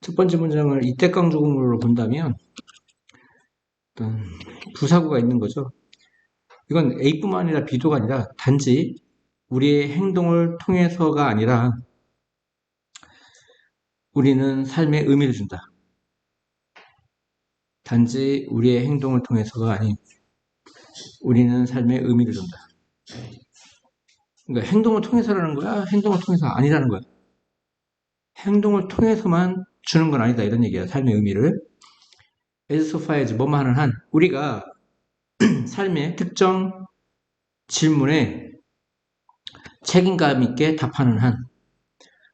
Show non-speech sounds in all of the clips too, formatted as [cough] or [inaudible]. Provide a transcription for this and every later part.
첫 번째 문장을 이태강조금으로 본다면 어떤 부사구가 있는 거죠. 이건 A뿐만 아니라 B도가 아니라 단지 우리의 행동을 통해서가 아니라 우리는 삶에 의미를 준다. 단지 우리의 행동을 통해서가 아닌 우리는 삶에 의미를 준다. 그러니까 행동을 통해서라는 거야? 행동을 통해서 아니라는 거야? 행동을 통해서만 주는 건 아니다. 이런 얘기야. 삶의 의미를. as so far as 뭐만 하는 한 우리가 [clears throat] 삶의 특정 질문에 책임감 있게 답하는 한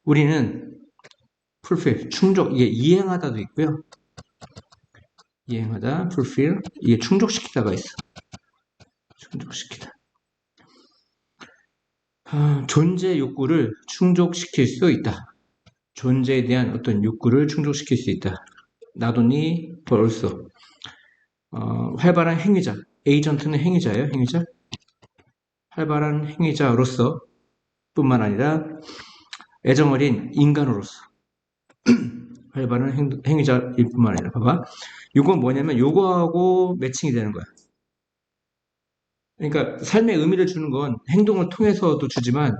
우리는 fulfill, 충족, 이게 이행하다도 있고요. 이행하다, fulfill, 이게 충족시키다가 있어. 충족시키다. 아, 존재 욕구를 충족시킬 수 있다. 존재에 대한 어떤 욕구를 충족시킬 수 있다. but also. 어, 활발한 행위자. 에이전트는 행위자예요. 행위자. 활발한 행위자로서 뿐만 아니라 애정어린 인간으로서 [clears throat] 활발한 행, 행위자일 뿐만 아니라 봐봐. 이건 뭐냐면 요거하고 매칭이 되는 거야. 그러니까 삶의 의미를 주는 건 행동을 통해서도 주지만 해,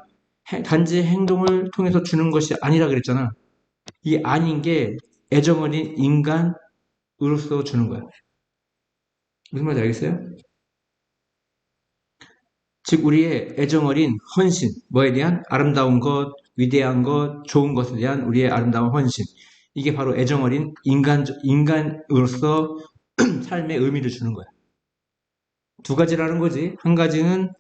단지 행동을 통해서 주는 것이 아니라 그랬잖아. 이 아닌 게 애정어린 인간으로서 주는 거야. 무슨 말인지 알겠어요? 즉 우리의 애정어린 헌신, 뭐에 대한 아름다운 것, 위대한 것, 좋은 것에 대한 우리의 아름다운 헌신. 이게 바로 애정어린 인간, 인간으로서 [clears throat] 삶의 의미를 주는 거야. 두 가지라는 거지. 한 가지는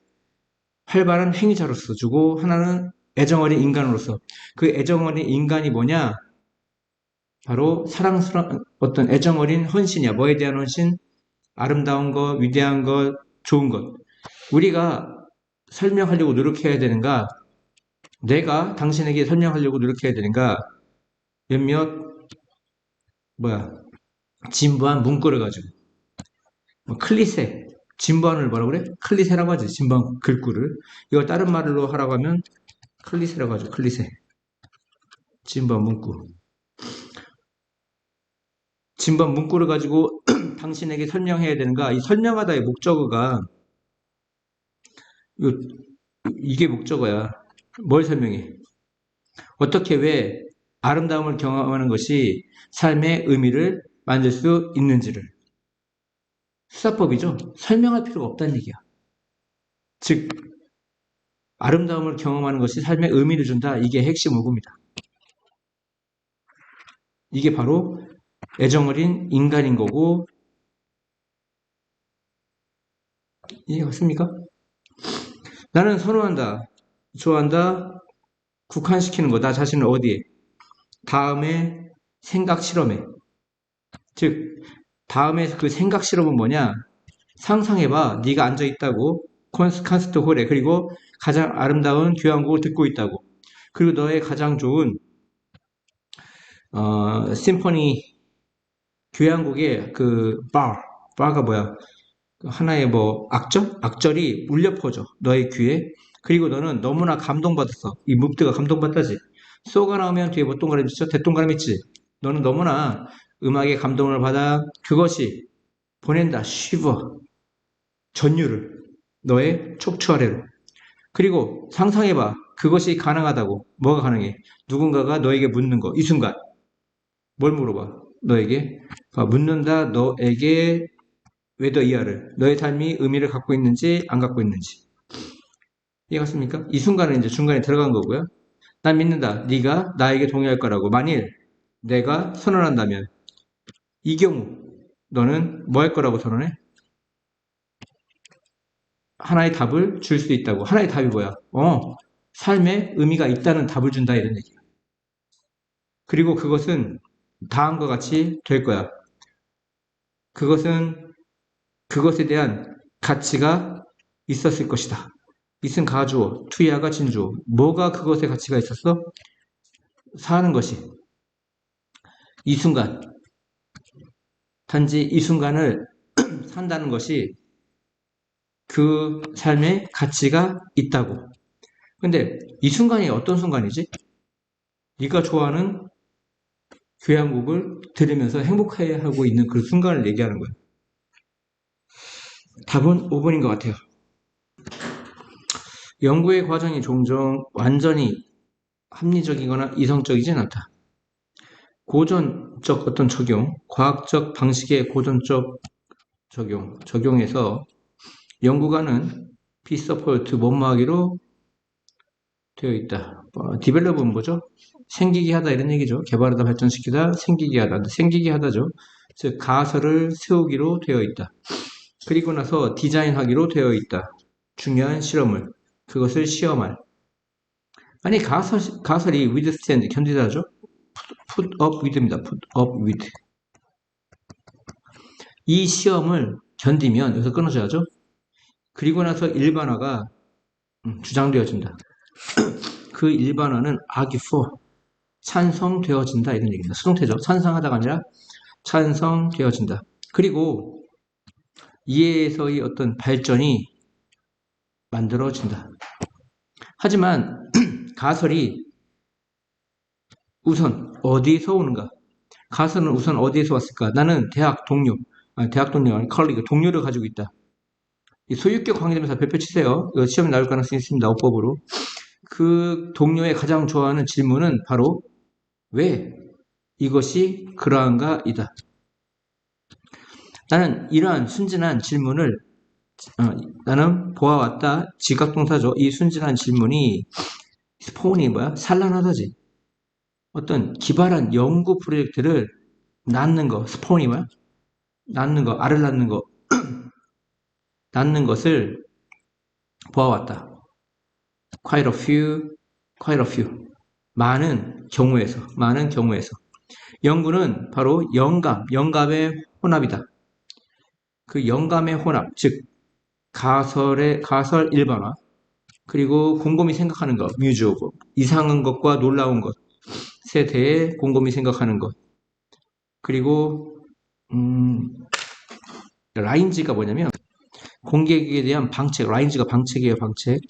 활발한 행위자로서 주고, 하나는 애정어린 인간으로서. 그 애정어린 인간이 뭐냐? 바로 사랑스러운 어떤 애정어린 헌신이야. 뭐에 대한 헌신? 아름다운 것, 위대한 것, 좋은 것. 우리가 설명하려고 노력해야 되는가? 내가 당신에게 설명하려고 노력해야 되는가? 몇몇 뭐야 진부한 문구를 가지고 뭐 클리세 진부한을 뭐라 그래? 클리세라고 하지 진부한 글구를 이걸 다른 말로 하라고 하면 클리세라고 하죠 클리세 진부한 문구 진부한 문구를 가지고 [clears throat] 당신에게 설명해야 되는가? 이 설명하다의 목적어가 이게 목적어야. 뭘 설명해? 어떻게 왜 아름다움을 경험하는 것이 삶의 의미를 만들 수 있는지를. 수사법이죠. 설명할 필요가 없다는 얘기야. 즉, 아름다움을 경험하는 것이 삶의 의미를 준다. 이게 핵심 문구입니다. 이게 바로 애정어린 인간인 거고, 이해가 갔습니까? 나는 선호한다, 좋아한다, 국한시키는 거, 나 자신을 어디에? 다음에 생각 실험에. 즉, 다음에 그 생각 실험은 뭐냐? 상상해봐. 네가 앉아 있다고. 콘스트 홀에. 그리고 가장 아름다운 교향곡을 듣고 있다고. 그리고 너의 가장 좋은 어, 심포니 교향곡의 그 바, 바가 뭐야? 하나의 뭐 악절? 악절이 울려 퍼져 너의 귀에 그리고 너는 너무나 감동받았어 이 묵드가 감동받다지 쏘가 나오면 뒤에 뭐 동그라미 있죠? 대동그라미 있지 너는 너무나 음악에 감동을 받아 그것이 보낸다. 쉬버 전율을. 너의 척추 아래로. 그리고 상상해봐. 그것이 가능하다고. 뭐가 가능해? 누군가가 너에게 묻는 거. 이 순간. 뭘 물어봐? 너에게? 묻는다. 너에게 웨더 이하를 너의 삶이 의미를 갖고 있는지 안 갖고 있는지. 이해갔습니까? 이 순간은 이제 중간에 들어간 거고요. 난 믿는다. 네가 나에게 동의할 거라고. 만일 내가 선언한다면 이 경우 너는 뭐 할 거라고 선언해? 하나의 답을 줄 수 있다고. 하나의 답이 뭐야? 어, 삶에 의미가 있다는 답을 준다 이런 얘기야. 그리고 그것은 다음과 같이 될 거야. 그것은 그것에 대한 가치가 있었을 것이다. 이은 가주어, 투야가 진주어. 뭐가 그것의 가치가 있었어? 사는 것이. 이 순간. 단지 이 순간을 [clears throat] 산다는 것이 그 삶의 가치가 있다고. 근데 이 순간이 어떤 순간이지? 네가 좋아하는 교향곡을 들으면서 행복해하고 있는 그 순간을 얘기하는 거예요. 답은 5번인 것 같아요. 연구의 과정이 종종 완전히 합리적이거나 이성적이진 않다. 고전적 어떤 적용, 과학적 방식의 고전적 적용, 적용해서 연구가는 비서폴트 못마하기로 되어 있다. 어, 디벨롭은 뭐죠? 생기게 하다 이런 얘기죠. 개발하다 발전시키다 생기게 하다. 생기게 하다죠. 즉 가설을 세우기로 되어 있다. 그리고 나서 디자인하기로 되어 있다. 중요한 실험을 그것을 시험할 아니 가설, 가설이 withstand 견디다죠. Put up with입니다. put up with 이 시험을 견디면 여기서 끊어져야죠. 그리고 나서 일반화가 음, 주장되어진다. [clears throat] 그 일반화는 argue for 찬성되어진다 이런 얘기입니다. 수동태죠. 찬성하다가 아니라 찬성되어진다. 그리고 이해에서의 어떤 발전이 만들어진다. 하지만 [clears throat] 가설이 우선 어디서 오는가? 가설은 우선 어디에서 왔을까? 나는 대학 동료, 아니, 대학 동료 아니 컬리그 동료를 가지고 있다. 이 소유격 관계대명사 별표 치세요. 이거 시험에 나올 가능성이 있습니다. 어법으로. 그 동료의 가장 좋아하는 질문은 바로 왜 이것이 그러한가 이다. 나는 이러한 순진한 질문을 어, 나는 보아왔다. 지각동사죠. 이 순진한 질문이 스폰이 뭐야? 산란하다지. 어떤 기발한 연구 프로젝트를 낳는 거, 스폰이 뭐야? 낳는 거, 알을 낳는 거, [clears throat] 낳는 것을 보아왔다. quite a few, quite a few. 많은 경우에서, 많은 경우에서. 연구는 바로 영감, 영감의 혼합이다. 그 영감의 혼합, 즉 가설의 가설 일반화, 그리고 곰곰이 생각하는 것, 뮤즈 오브, 이상한 것과 놀라운 것 에 대해 곰곰이 생각하는 것, 그리고 음, 라인지가 뭐냐면 공격에 대한 방책, 라인지가 방책이에요, 방책.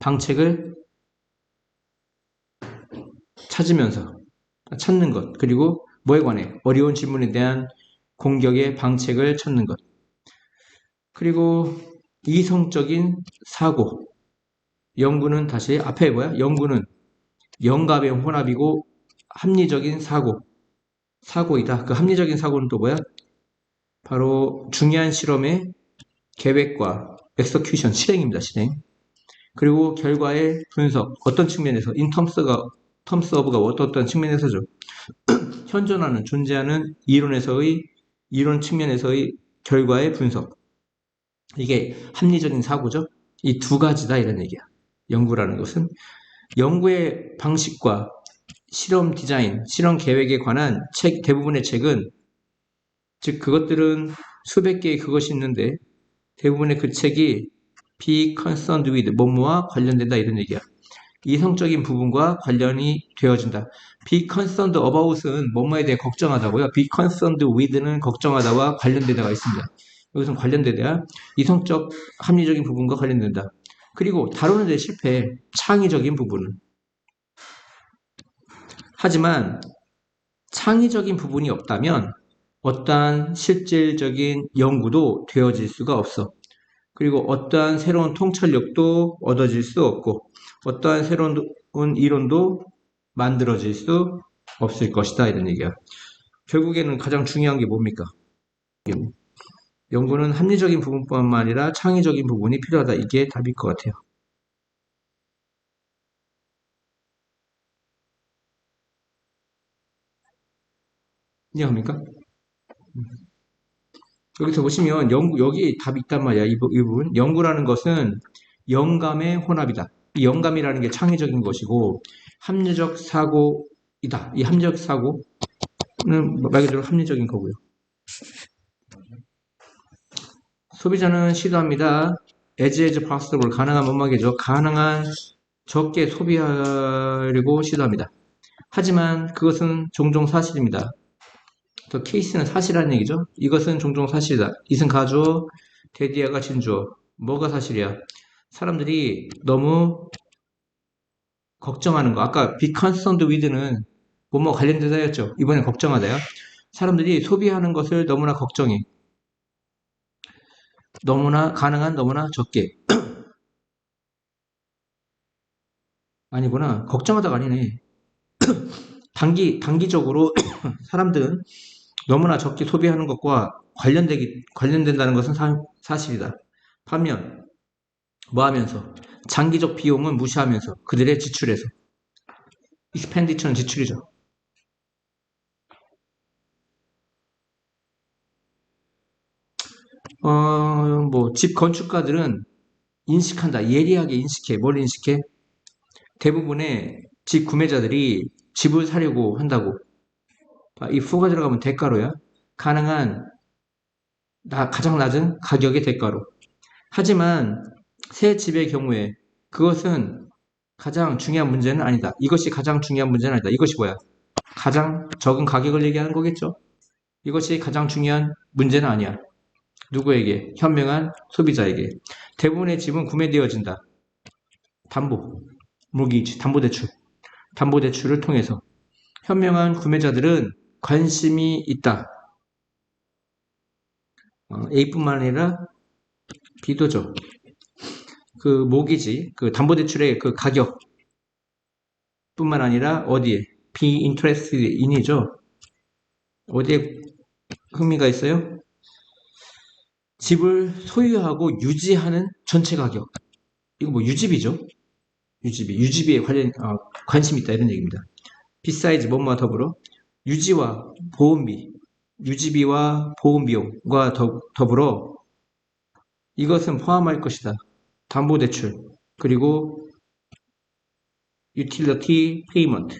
방책을 찾으면서 찾는 것, 그리고 뭐에 관해 어려운 질문에 대한 공격의 방책을 찾는 것. 그리고 이성적인 사고. 연구는 다시 앞에 뭐야? 연구는 영감의 혼합이고 합리적인 사고. 사고이다. 그 합리적인 사고는 또 뭐야? 바로 중요한 실험의 계획과 엑서큐션, 실행입니다. 실행. 그리고 결과의 분석, 어떤 측면에서, 인텀스가, 텀스 어브가 어떤 측면에서죠. [clears throat] 현존하는, 존재하는 이론에서의, 이론 측면에서의 결과의 분석. 이게 합리적인 사고죠. 이 두 가지다 이런 얘기야. 연구라는 것은 연구의 방식과 실험 디자인, 실험 계획에 관한 책 대부분의 책은 즉 그것들은 수백 개의 그것이 있는데 대부분의 그 책이 be concerned with 뭐뭐와 관련된다 이런 얘기야. 이성적인 부분과 관련이 되어진다. be concerned about은 뭐뭐에 대해 걱정하다고요. be concerned with는 걱정하다와 관련되다가 있습니다. 여기서 관련되다 이성적 합리적인 부분과 관련된다. 그리고 다루는 데 실패, 창의적인 부분은 하지만 창의적인 부분이 없다면 어떠한 실질적인 연구도 되어질 수가 없어. 그리고 어떠한 새로운 통찰력도 얻어질 수 없고 어떠한 새로운 이론도 만들어질 수 없을 것이다 이런 얘기야. 결국에는 가장 중요한 게 뭡니까? 연구는 합리적인 부분뿐만 아니라 창의적인 부분이 필요하다. 이게 답일 것 같아요. 이해합니까? 음. 여기서 보시면 연구, 여기 답이 있단 말이야. 이, 부, 이 부 분. 연구라는 것은 영감의 혼합이다. 이 영감이라는 게 창의적인 것이고 합리적 사고이다. 이 합리적 사고는 말 그대로 합리적인 거고요. 소비자는 시도합니다. as as possible 가능한 못막이죠. 가능한 적게 소비하려고 시도합니다. 하지만 그것은 종종 사실입니다. 더 케이스는 사실이라는 얘기죠. 이것은 종종 사실이다. 이승 가주어, 데디아가 진주어. 뭐가 사실이야? 사람들이 너무 걱정하는 거. 아까 be concerned with는 뭐뭐 관련되다였죠. 이번엔 걱정하다요. 사람들이 소비하는 것을 너무나 걱정해. 너무나 가능한 너무나 적게. [clears throat] 아니구나. 걱정하다가 아니네. [clears throat] 단기 단기적으로 [clears throat] 사람들은 너무나 적게 소비하는 것과 관련되기 관련된다는 것은 사, 실이다 반면 뭐 하면서 장기적 비용은 무시하면서 그들의 지출에서 익스펜디처는 지출이죠. 어, 뭐, 집 건축가들은 인식한다. 예리하게 인식해. 뭘 인식해? 대부분의 집 구매자들이 집을 사려고 한다고. 이 후가 들어가면 대가로야. 가능한 나, 가장 낮은 가격의 대가로. 하지만 새 집의 경우에 그것은 가장 중요한 문제는 아니다. 이것이 가장 중요한 문제는 아니다. 이것이 뭐야? 가장 적은 가격을 얘기하는 거겠죠? 이것이 가장 중요한 문제는 아니야. 누구에게? 현명한 소비자에게. 대부분의 집은 구매되어진다. 담보, 모기지, 담보대출. 담보대출을 통해서. 현명한 구매자들은 관심이 있다. 어, A뿐만 아니라 B도죠. 그 모기지, 그 담보대출의 그 가격 뿐만 아니라 어디에? B interest in이죠. 어디에 흥미가 있어요? 집을 소유하고 유지하는 전체 가격. 이거 뭐 유지비죠? 유지비. 유지비에 관련, 어, 관심이 있다. 이런 얘기입니다. 비사이즈 뭐뭐와 더불어 유지와 보험비, 유지비와 보험비용과 더, 더불어 이것은 포함할 것이다. 담보대출, 그리고 유틸러티 페이먼트.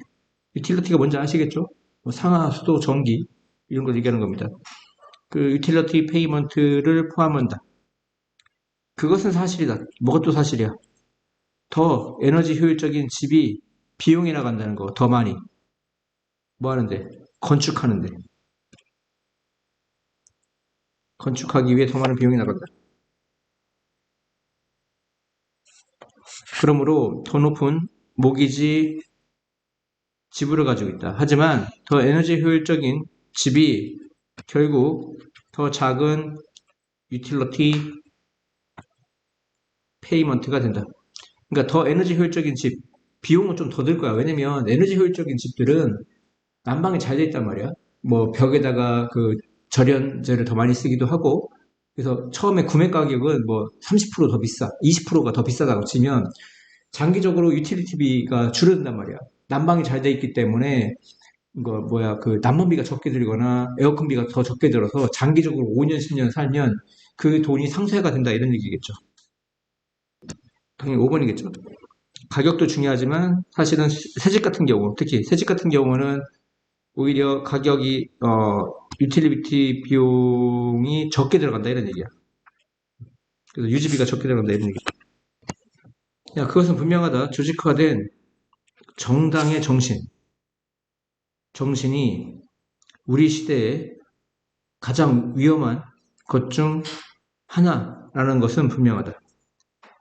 유틸러티가 뭔지 아시겠죠? 뭐 상하, 수도, 전기 이런 걸 얘기하는 겁니다. 그 유틸러티 페이먼트를 포함한다. 그것은 사실이다. 뭐가 또 사실이야? 더 에너지 효율적인 집이 비용이 나간다는 거, 더 많이. 뭐 하는데? 건축하는데. 건축하기 위해 더 많은 비용이 나간다. 그러므로 더 높은 모기지 지불을 가지고 있다. 하지만 더 에너지 효율적인 집이 결국 더 작은 유틸러티 페이먼트가 된다. 그러니까 더 에너지 효율적인 집, 비용은 좀 더 들 거야. 왜냐면 에너지 효율적인 집들은 난방이 잘 돼 있단 말이야. 뭐 벽에다가 그 절연제를 더 많이 쓰기도 하고 그래서 처음에 구매 가격은 뭐 30%더 비싸, 20%가 더 비싸다고 치면 장기적으로 유틸리티비가 줄어든단 말이야. 난방이 잘 돼 있기 때문에 이거 뭐야 그 난방비가 적게 들거나 에어컨비가 더 적게 들어서 장기적으로 5년 10년 살면 그 돈이 상쇄가 된다 이런 얘기겠죠. 당연히 5번이겠죠. 가격도 중요하지만 사실은 새집 같은 경우 특히 새집 같은 경우는 오히려 가격이 어 유틸리티 비용이 적게 들어간다 이런 얘기야. 그래서 유지비가 적게 들어간다 이런 얘기. 야 그것은 분명하다. 조직화된 정당의 정신. 정신이 우리 시대에 가장 위험한 것 중 하나라는 것은 분명하다.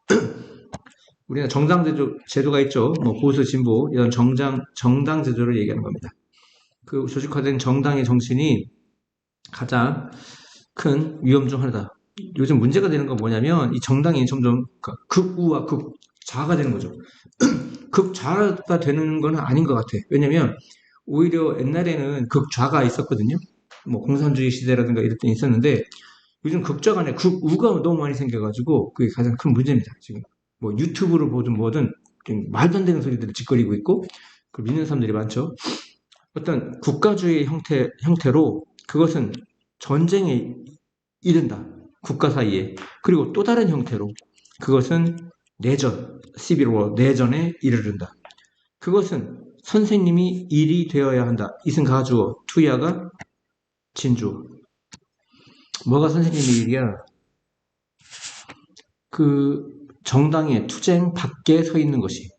[clears throat] 우리가 정당 제도, 가 있죠. 뭐 보수, 진보 이런 정당 정당 제도를 얘기하는 겁니다. 그 조직화된 정당의 정신이 가장 큰 위험 중 하나다. 요즘 문제가 되는 건 뭐냐면 이 정당이 점점 극우와 극좌가 되는 거죠. [clears throat] 극좌가 되는 건 아닌 것 같아. 왜냐면 오히려 옛날에는 극좌가 있었거든요. 뭐 공산주의 시대라든가 이럴 때 있었는데 요즘 극좌가 아니라 극우가 너무 많이 생겨가지고 그게 가장 큰 문제입니다. 지금 뭐 유튜브를 보든 뭐든 말도 안 되는 소리들을 짓거리고 있고 그 믿는 사람들이 많죠. 어떤 국가주의 형태 형태로 그것은 전쟁에 이른다. 국가 사이에. 그리고 또 다른 형태로 그것은 내전, 11월 내전에 이르른다. 그것은 선생님이 일이 되어야 한다. 이승 가주어, 투야가 진주. 뭐가 선생님의 일이야? 그 정당의 투쟁 밖에 서 있는 것이.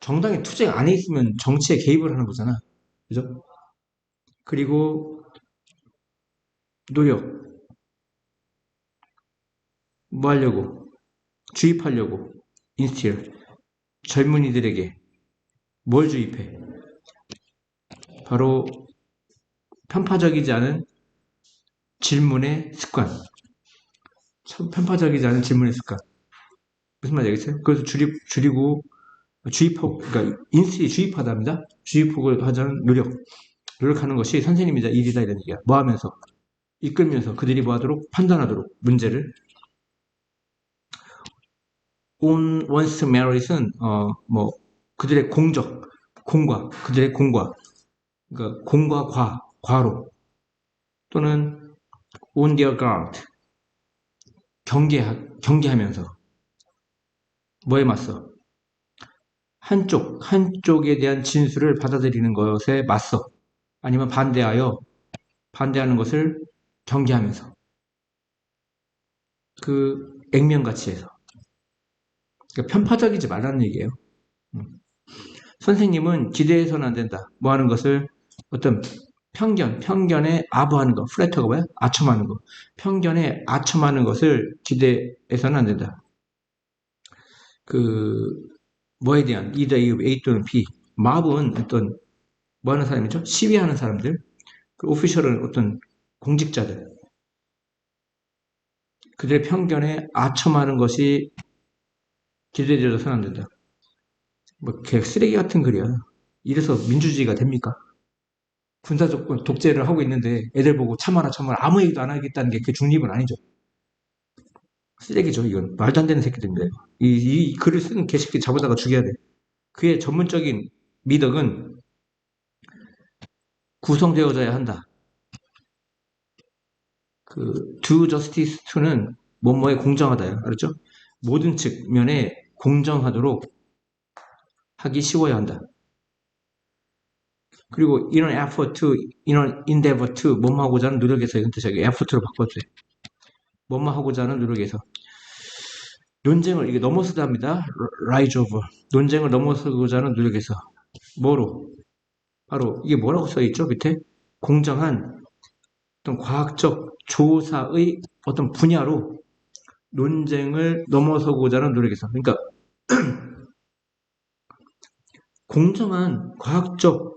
정당의 투쟁 안에 있으면 정치에 개입을 하는 거잖아. 그죠? 그리고 노력. 뭐 하려고? 주입하려고. 인스틸. 젊은이들에게 뭘 주입해? 바로 편파적이지 않은 질문의 습관. 참 편파적이지 않은 질문의 습관. 무슨 말인지 알겠어요? 그래서 줄이, 줄이고, 주입폭, 그러니까 인수에 주입하답니다. 주입폭을 하자는 노력. 노력하는 것이 선생님이자 일이다 이런 얘기야. 뭐 하면서? 이끌면서 그들이 뭐 하도록? 판단하도록 문제를. wants to marry는, 어, 뭐, 그들의 공적, 공과, 그들의 공과, 그러니까 공과 과, 과로. 또는 on their guard, 경계하, 경계하면서. 뭐에 맞서? 한쪽, 한쪽에 대한 진술을 받아들이는 것에 맞서. 아니면 반대하여, 반대하는 것을 경계하면서. 그, 액면같이 해서. 그러니까 편파적이지 말라는 얘기예요. 음. 선생님은 기대해서는 안 된다. 뭐 하는 것을 어떤 편견, 편견에 아부하는 거, 플래터가 뭐야? 아첨하는 거. 편견에 아첨하는 것을 기대해서는 안 된다. 그, 뭐에 대한 either A 또는 B. 마법은 어떤, 뭐 하는 사람이죠? 시위하는 사람들. 그 오피셜은 어떤 공직자들. 그들의 편견에 아첨하는 것이 기대되어서는 안 된다. 뭐, 개 쓰레기 같은 글이야. 이래서 민주주의가 됩니까? 군사조건 독재를 하고 있는데 애들 보고 참아라 참아라 아무 얘기도 안 하겠다는 게그 중립은 아니죠. 쓰레기죠 이건 말도 안 되는 새끼들입니다. 이, 이 글을 쓰는 개새끼 잡아다가 죽여야 돼. 그의 전문적인 미덕은 구성되어져야 한다. 그 do justice to는 뭐뭐에 공정하다요. 알았죠? 모든 측면에 공정하도록 하기 쉬워야 한다. 그리고 이런 effort, 이런 endeavor to, 뭐뭐 하고자 하는 노력에서 이건 뜻이 effort로 바꿔주세요. 뭐뭐 하고자 하는 노력에서. 논쟁을 이게 넘어서다 합니다. rise over. 논쟁을 넘어서고자 하는 노력에서. 뭐로? 바로 이게 뭐라고 써있죠? 밑에? 공정한 어떤 과학적 조사의 어떤 분야로 논쟁을 넘어서고자 하는 노력에서. 그러니까 [clears throat] 공정한 과학적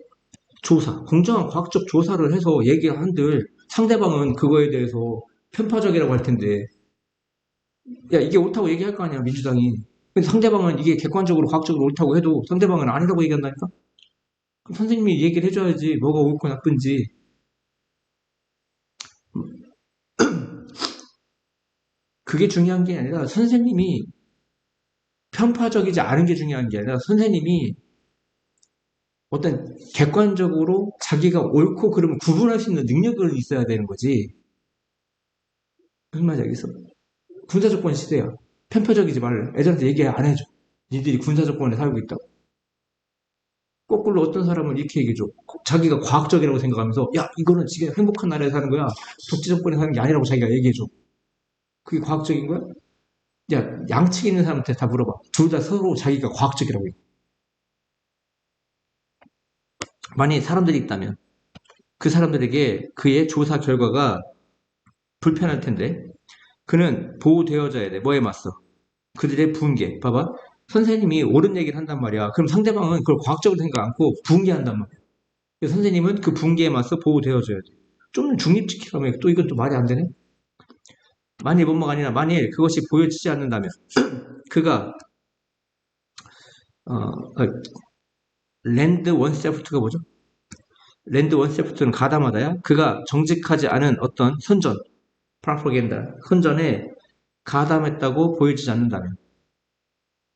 조사, 공정한 과학적 조사를 해서 얘기를 한들 상대방은 그거에 대해서 편파적이라고 할 텐데. 야 이게 옳다고 얘기할 거 아니야 민주당이. 근데 상대방은 이게 객관적으로 과학적으로 옳다고 해도 상대방은 아니라고 얘기한다니까? 그럼 선생님이 얘기를 해줘야지 뭐가 옳고 나쁜지. [clears throat] 그게 중요한 게 아니라 선생님이 편파적이지 않은 게 중요한 게 아니라 선생님이 어떤 객관적으로 자기가 옳고 그름을 구분할 수 있는 능력을 있어야 되는 거지. 무슨 말인지 알겠어? 군사조건 시대야. 편파적이지 말래. 애들한테 얘기 안 해줘. 니들이 군사조건에 살고 있다고. 거꾸로 어떤 사람은 이렇게 얘기해줘. 자기가 과학적이라고 생각하면서, 야, 이거는 지금 행복한 나라에 사는 거야. 독재조건에 사는 게 아니라고 자기가 얘기해줘. 그게 과학적인 거야? 야, 양측에 있는 사람한테 다 물어봐. 둘 다 서로 자기가 과학적이라고 해. 만약 사람들이 있다면 그 사람들에게 그의 조사 결과가 불편할 텐데 그는 보호되어져야 돼. 뭐에 맞서? 그들의 붕괴. 봐봐. 선생님이 옳은 얘기를 한단 말이야. 그럼 상대방은 그걸 과학적으로 생각 않고 붕괴한단 말이야. 선생님은 그 붕괴에 맞서 보호되어져야 돼. 좀 중립지키라면 또 이건 또 말이 안 되네. 만일 뭐뭐가 아니라 만일 그것이 보여지지 않는다면 [clears throat] 그가 어, 랜드 원세프트가 뭐죠? 랜드 원세프트는 가담하다야. 그가 정직하지 않은 어떤 선전, 프라포겐다, 선전에 가담했다고 보여지지 않는다면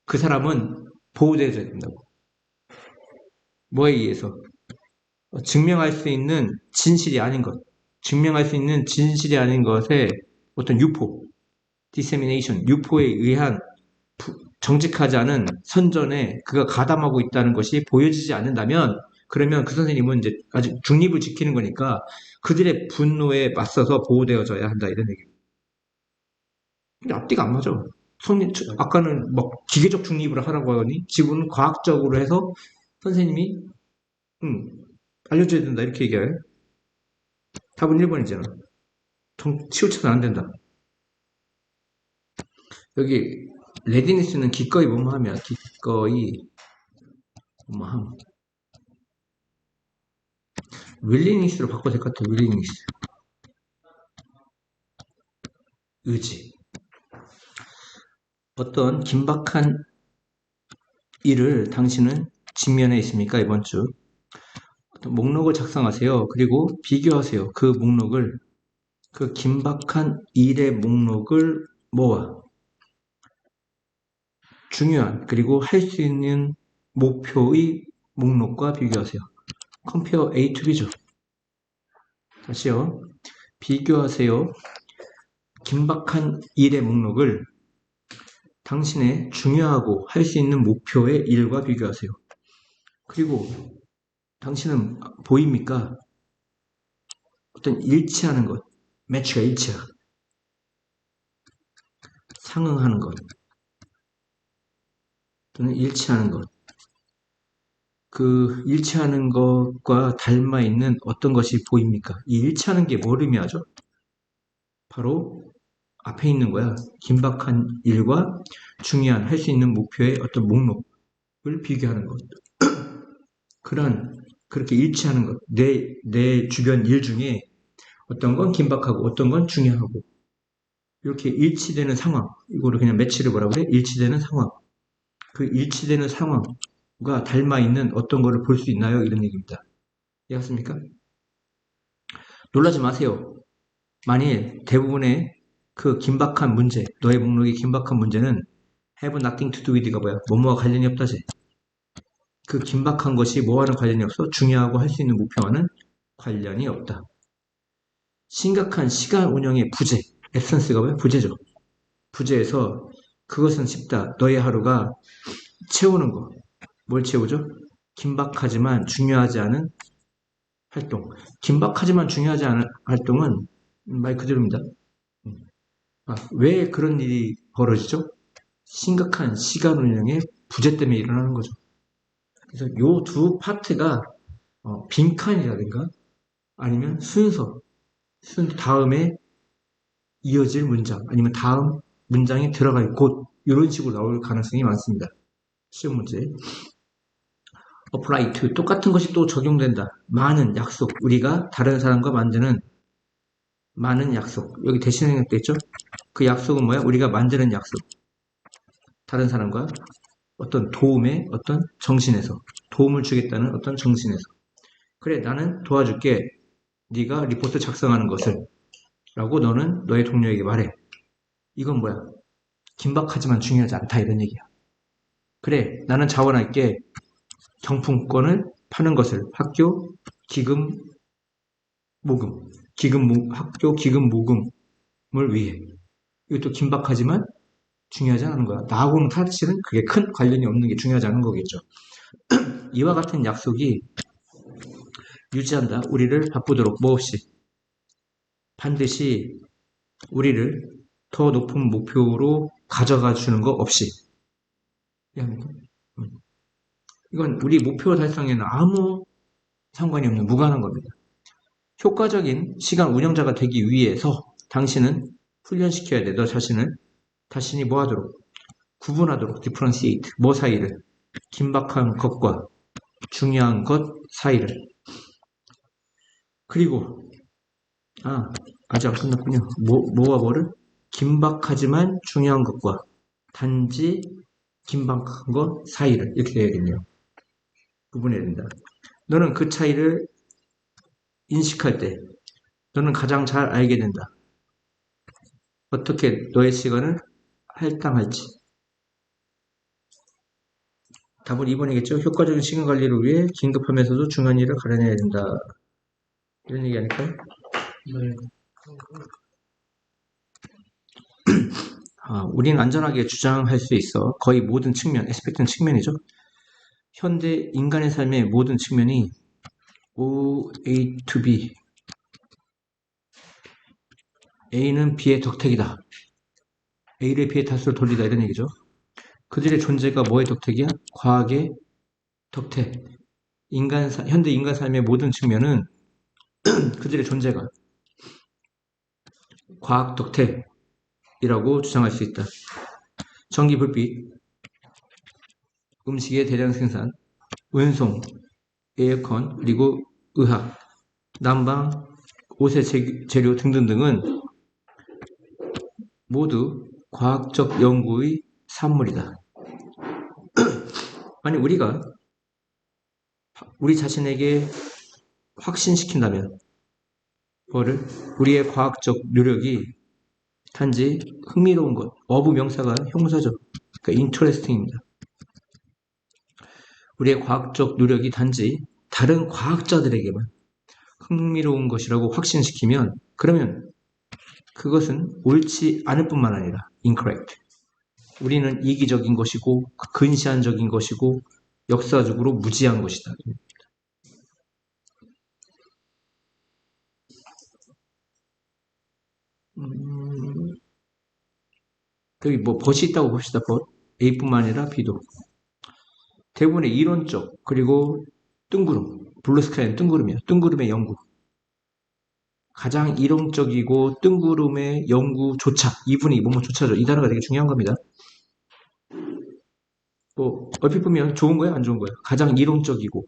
그 사람은 보호되어야 된다고. 뭐에 의해서? 어, 증명할 수 있는 진실이 아닌 것, 증명할 수 있는 진실이 아닌 것에 어떤 유포, dissemination, 유포에 의한 정직하지 않은 선전에 그가 가담하고 있다는 것이 보여지지 않는다면 그러면 그 선생님은 이제 아직 중립을 지키는 거니까 그들의 분노에 맞서서 보호되어져야 한다 이런 얘기입니다. 근데 앞뒤가 안 맞아. 선님 아까는 막 기계적 중립을 하라고 하더니 지금은 과학적으로 해서 선생님이 음, 알려줘야 된다 이렇게 얘기해. 답은 1번이잖아. 치우쳐서는 안 된다. 여기 레디니스는 기꺼이 뭐뭐하면 기꺼이 뭐뭐함 willingness로 바꿔도 될 것 같아요. willingness. 의지. 어떤 긴박한 일을 당신은 직면해 있습니까? 이번 주. 어떤 목록을 작성하세요. 그리고 비교하세요. 그 목록을, 그 긴박한 일의 목록을 모아. 중요한, 그리고 할 수 있는 목표의 목록과 비교하세요. compare A to B죠. 다시요. 비교하세요. 긴박한 일의 목록을 당신의 중요하고 할 수 있는 목표의 일과 비교하세요. 그리고 당신은 보입니까? 어떤 일치하는 것, 매치가 일치하. 상응하는 것, 또는 일치하는 것. 그 일치하는 것과 닮아 있는 어떤 것이 보입니까? 이 일치하는 게뭘 의미하죠? 바로 앞에 있는 거야. 긴박한 일과 중요한 할 수 있는 목표의 어떤 목록을 비교하는 것. [clears throat] 그런 그렇게 일치하는 것. 내, 내 주변 일 중에 어떤 건 긴박하고 어떤 건 중요하고 이렇게 일치되는 상황. 이거를 그냥 매치를 뭐라고 그래? 일치되는 상황. 그 일치되는 상황과 닮아 있는 어떤 거를 볼 수 있나요? 이런 얘기입니다. 이해갔습니까? 놀라지 마세요. 만일 대부분의 그 긴박한 문제, 너의 목록의 긴박한 문제는 have nothing to do with가 뭐야? 뭐뭐와 관련이 없다지. 그 긴박한 것이 뭐와는 관련이 없어? 중요하고 할 수 있는 목표와는 관련이 없다. 심각한 시간 운영의 부재, 에센스가 뭐야? 부재죠. 부재에서 그것은 쉽다. 너의 하루가 채우는 거. 뭘 채우죠? 긴박하지만 중요하지 않은 활동. 긴박하지만 중요하지 않은 활동은 말 그대로입니다. 아, 왜 그런 일이 벌어지죠? 심각한 시간 운영의 부재 때문에 일어나는 거죠. 그래서 요 두 파트가 어, 빈칸이라든가 아니면 순서, 순 다음에 이어질 문장 아니면 다음 문장이 들어갈 곳 이런 식으로 나올 가능성이 많습니다. 시험 문제. apply to 똑같은 것이 또 적용된다. 많은 약속 우리가 다른 사람과 만드는 많은 약속 여기 대신 생략돼 있죠? 그 약속은 뭐야? 우리가 만드는 약속 다른 사람과 어떤 도움의 어떤 정신에서 도움을 주겠다는 어떤 정신에서 그래 나는 도와줄게 네가 리포트 작성하는 것을 라고 너는 너의 동료에게 말해 이건 뭐야? 긴박하지만 중요하지 않다 이런 얘기야 그래 나는 자원할게 경품권을 파는 것을 학교 기금 모금 기금 모, 학교 기금 모금을 위해 이것도 긴박하지만 중요하지 않은 거야. 나하고는 사실은 그게 큰 관련이 없는 게 중요하지 않은 거겠죠. [clears throat] 이와 같은 약속이 유지한다. 우리를 바쁘도록 뭐 없이 반드시 우리를 더 높은 목표로 가져가 주는 거 없이? 음. 이건 우리 목표 달성에는 아무 상관이 없는 무관한 겁니다. 효과적인 시간 운영자가 되기 위해서 당신은 훈련시켜야 돼. 너 자신을 자신이 뭐 하도록 구분하도록 differentiate 뭐 사이를 긴박한 것과 중요한 것 사이를 그리고 아 아직 안 끝났군요. 뭐, 뭐와 뭐를 긴박하지만 중요한 것과 단지 긴박한 것 사이를 이렇게 돼야겠네요. 구분해야 된다. 너는 그 차이를 인식할 때 너는 가장 잘 알게 된다. 어떻게 너의 시간을 할당할지. 답은 2번이겠죠. 효과적인 시간 관리를 위해 긴급하면서도 중요한 일을 가려내야 된다. 이런 얘기 아닐까요? 네. 아, 우리는 안전하게 주장할 수 있어. 거의 모든 측면, 에스펙트는 측면이죠. 현대 인간의 삶의 모든 측면이 O, A to B. A는 B의 덕택이다. A를 B의 탓으로 돌리다 이런 얘기죠. 그들의 존재가 뭐의 덕택이야? 과학의 덕택. 인간, 사- 현대 인간 삶의 모든 측면은 [clears throat] 그들의 존재가 과학 덕택 이라고 주장할 수 있다. 전기, 불빛, 음식의 대량 생산, 운송, 에어컨, 그리고 의학, 난방, 옷의 재- 재료 등등등은 모두 과학적 연구의 산물이다. [clears throat] 아니 우리가 우리 자신에게 확신시킨다면 뭐를 우리의 과학적 노력이 단지 흥미로운 것, 어부 명사가 형사죠. 그러니까 interesting입니다. 우리의 과학적 노력이 단지 다른 과학자들에게만 흥미로운 것이라고 확신시키면 그러면 그것은 옳지 않을 뿐만 아니라 incorrect. 우리는 이기적인 것이고 근시안적인 것이고 역사적으로 무지한 것이다. 음, 여기 뭐 벗이 있다고 봅시다. 벗. A뿐만 아니라 B도. 대부분의 이론적 그리고 뜬구름. 블루스카이는 뜬구름이야. 뜬구름의 연구. 가장 이론적이고 뜬구름의 연구조차 이분이 뭐뭐 조차죠. 이 단어가 되게 중요한 겁니다. 뭐 얼핏 보면 좋은 거야 안 좋은 거야 가장 이론적이고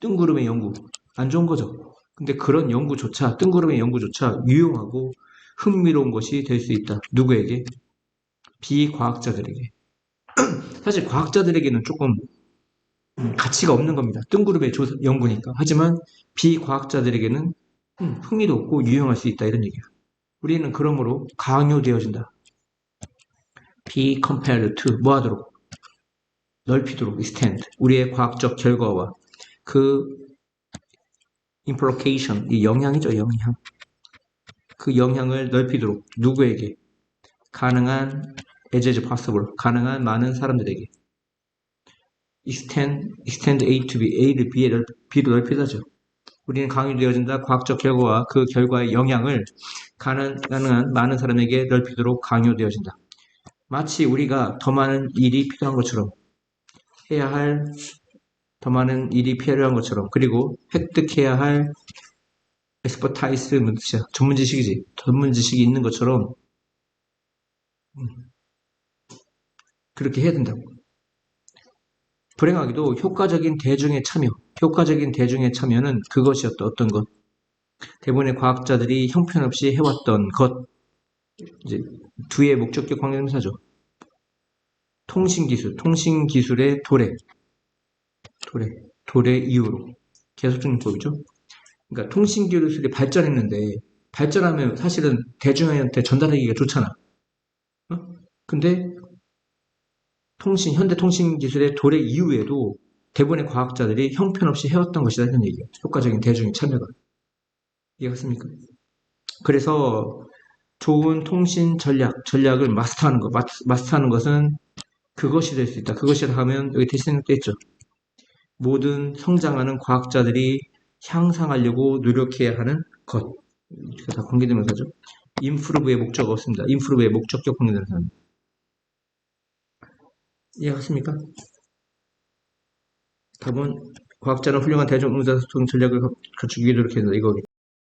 뜬구름의 연구 안 좋은 거죠 근데 그런 연구조차 뜬구름의 연구조차 유용하고 흥미로운 것이 될 수 있다 누구에게 비과학자들에게. [clears throat] 사실 과학자들에게는 조금 음, 가치가 없는 겁니다. 뜬구름의 조사, 연구니까. 하지만 비과학자들에게는 음, 흥미롭고 유용할 수 있다. 이런 얘기야. 우리는 그러므로 강요되어진다. be compared to 뭐 하도록? 넓히도록 extend 우리의 과학적 결과와 그 implication 이 영향이죠 영향. 그 영향을 넓히도록 누구에게 가능한 as is possible 가능한 많은 사람들에게. extend extend A to B A를 B에 넓, B로 넓히다죠. 우리는 강요되어진다. 과학적 결과와 그 결과의 영향을 가능, 가능한 많은 사람에게 넓히도록 강요되어진다. 마치 우리가 더 많은 일이 필요한 것처럼 해야 할 더 많은 일이 필요한 것처럼 그리고 획득해야 할 엑스퍼타이스 뭐 뜻이야 전문 지식이지. 전문 지식이 있는 것처럼 음, 그렇게 해야 된다고. 불행하게도 효과적인 대중의 참여 효과적인 대중의 참여는 그것이었다 어떤 것? 대부분의 과학자들이 형편없이 해왔던 것. 이제 두의 목적격 관계대명사죠. 통신기술, 통신기술의 도래, 도래, 도래 이후로. 계속적용법이죠. 그러니까 통신기술이 발전했는데 발전하면 사실은 대중한테 전달하기가 좋잖아. 어? 근데 통신, 현대 통신기술의 도래 이후에도 대부분의 과학자들이 형편없이 해왔던 것이다 이런 얘기예요. 효과적인 대중의 참여가. 이해갔습니까? 그래서 좋은 통신 전략, 전략을 마스터하는 것, 마스터 하는 것은 그것이 될 수 있다. 그것이라 하면 여기 대신 됐죠. 모든 성장하는 과학자들이 향상하려고 노력해야 하는 것. 이렇게 다 관계되면서죠. 인프루브의 목적가 없습니다. 인프루브의 목적격 관계되면서. 이해하십니까? 답은 과학자는 훌륭한 대중응사소통 전략을 갖추기 위해 노력해야 된다. 이거